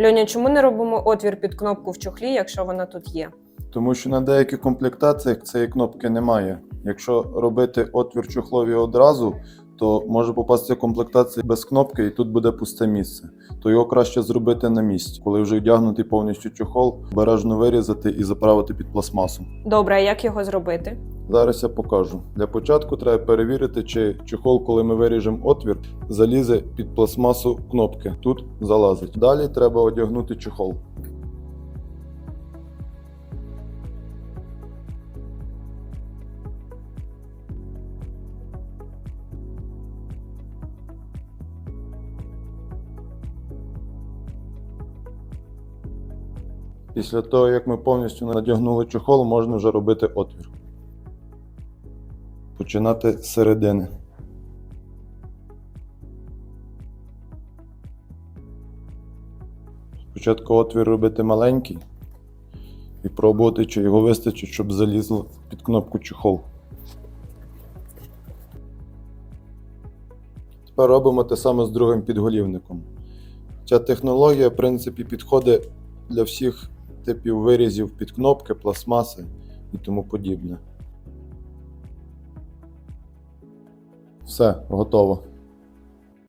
Льоня, чому не робимо отвір під кнопку в чохлі, якщо вона тут є? Тому що на деяких комплектаціях цієї кнопки немає. Якщо робити отвір чохлові одразу, то може попасти комплектація без кнопки, і тут буде пусте місце. То його краще зробити на місці, коли вже вдягнутий повністю чохол, обережно вирізати і заправити під пластмасу. Добре, а як його зробити? Зараз я покажу. Для початку треба перевірити, чи чохол, коли ми виріжемо отвір, залізе під пластмасу кнопки. Тут залазить. Далі треба одягнути чохол. Після того, як ми повністю надягнули чохол, можна вже робити отвір. Починати з середини. Спочатку отвір робити маленький і пробувати, чи його вистачить, щоб залізло під кнопку чохол. Тепер робимо те саме з другим підголівником. Ця технологія, в принципі, підходить для всіх типів вирізів під кнопки, пластмаси і тому подібне. Все, готово.